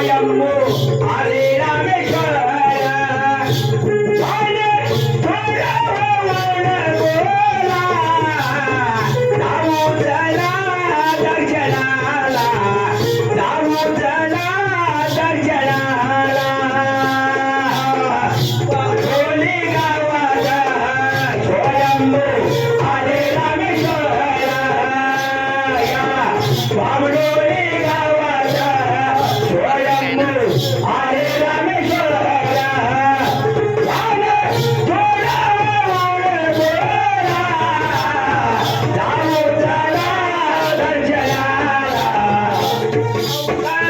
Swayambhu Hare Rameshwar Bye.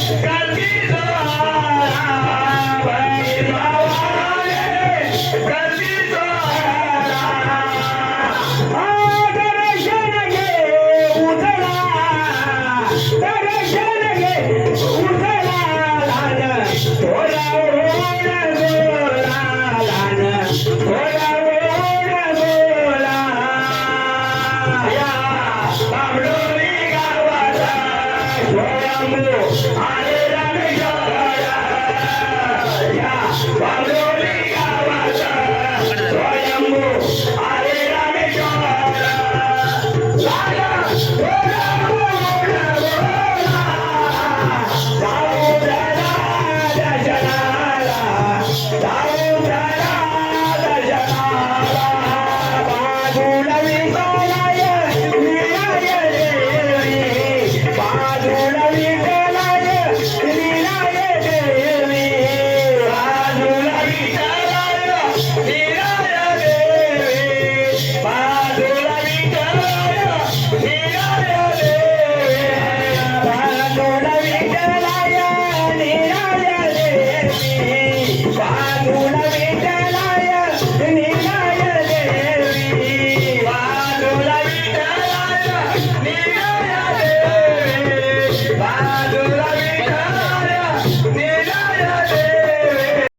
Krishna Vamos!